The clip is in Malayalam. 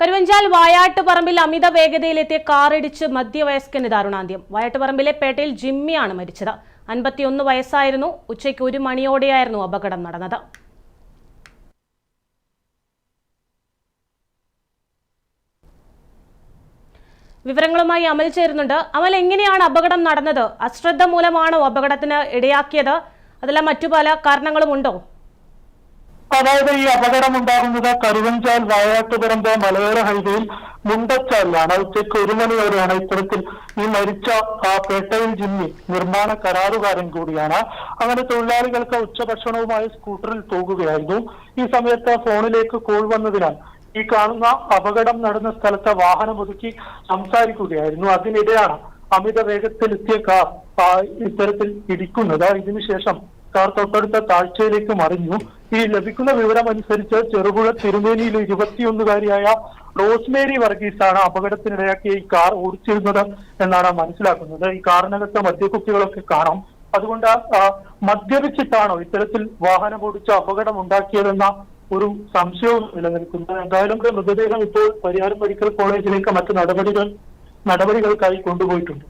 കരുവഞ്ചാൽ വായാട്ടുപറമ്പിൽ അമിത വേഗതയിലെത്തിയ കാറിടിച്ച് മധ്യവയസ്കന് ദാരുണാന്ത്യം. വായാട്ടുപറമ്പിലെ പേട്ടയിൽ ജിമ്മിയാണ് മരിച്ചത്. അൻപത്തിയൊന്ന് വയസ്സായിരുന്നു. ഉച്ചയ്ക്ക് ഒരു മണിയോടെയായിരുന്നു അപകടം നടന്നത്. വിവരങ്ങളുമായി അമൽ ചേരുന്നുണ്ട്. അമൽ എങ്ങനെയാണ് അപകടം നടന്നത്? അശ്രദ്ധ മൂലമാണോ അപകടത്തിന് ഇടയാക്കിയത്? അതല്ല മറ്റു പല കാരണങ്ങളും ഉണ്ടോ അതായത് ഈ അപകടം ഉണ്ടാകുന്നത് കരുവഞ്ചാൽ വായാട്ടുപറമ്പ് മലയോര ഹൈവേയിൽ മുണ്ടച്ചാലിലാണ്. ഉച്ചയ്ക്ക് ഒരു മണിയോടെയാണ് ഇത്തരത്തിൽ ഈ മരിച്ച ആ പേട്ടയിൽ ജിമ്മി നിർമ്മാണ കരാറുകാരൻ കൂടിയാണ്. അങ്ങനെ തൊഴിലാളികൾക്ക് ഉച്ചഭക്ഷണവുമായി സ്കൂട്ടറിൽ പോകുകയായിരുന്നു. ഈ സമയത്ത് ഫോണിലേക്ക് കോൾ വന്നതിനാൽ ഈ കാണുന്ന അപകടം നടന്ന സ്ഥലത്ത് വാഹനം ഒതുക്കി സംസാരിക്കുകയായിരുന്നു. അതിനിടെയാണ് അമിത വേഗത്തിലെത്തിയ കാർ ഇത്തരത്തിൽ ഇടിക്കുന്നത്. ഇതിനുശേഷം കാർ തൊട്ടടുത്ത താഴ്ചയിലേക്ക് മറിഞ്ഞു. ഈ ലഭിക്കുന്ന വിവരം അനുസരിച്ച് ചെറുപുഴ തിരുമേനിയിലെ ഇരുപത്തിയൊന്നുകാരിയായ റോസ്മേരി വർഗീസാണ് അപകടത്തിനിടയാക്കിയ ഈ കാർ ഓടിച്ചിരുന്നത് എന്നാണ് മനസ്സിലാക്കുന്നത്. ഈ കാറിനകത്ത് മദ്യക്കുപ്പികളൊക്കെ കാണാം. അതുകൊണ്ട് മദ്യപിച്ചിട്ടാണോ ഇത്തരത്തിൽ വാഹനം ഓടിച്ച് അപകടം ഉണ്ടാക്കിയതെന്ന ഒരു സംശയവും നിലനിൽക്കുന്നത് എന്തായാലും മൃതദേഹം ഇപ്പോൾ പരിയാരം മെഡിക്കൽ കോളേജിലേക്ക് മറ്റു നടപടികൾ നടപടികൾക്കായി കൊണ്ടുപോയിട്ടുണ്ട്.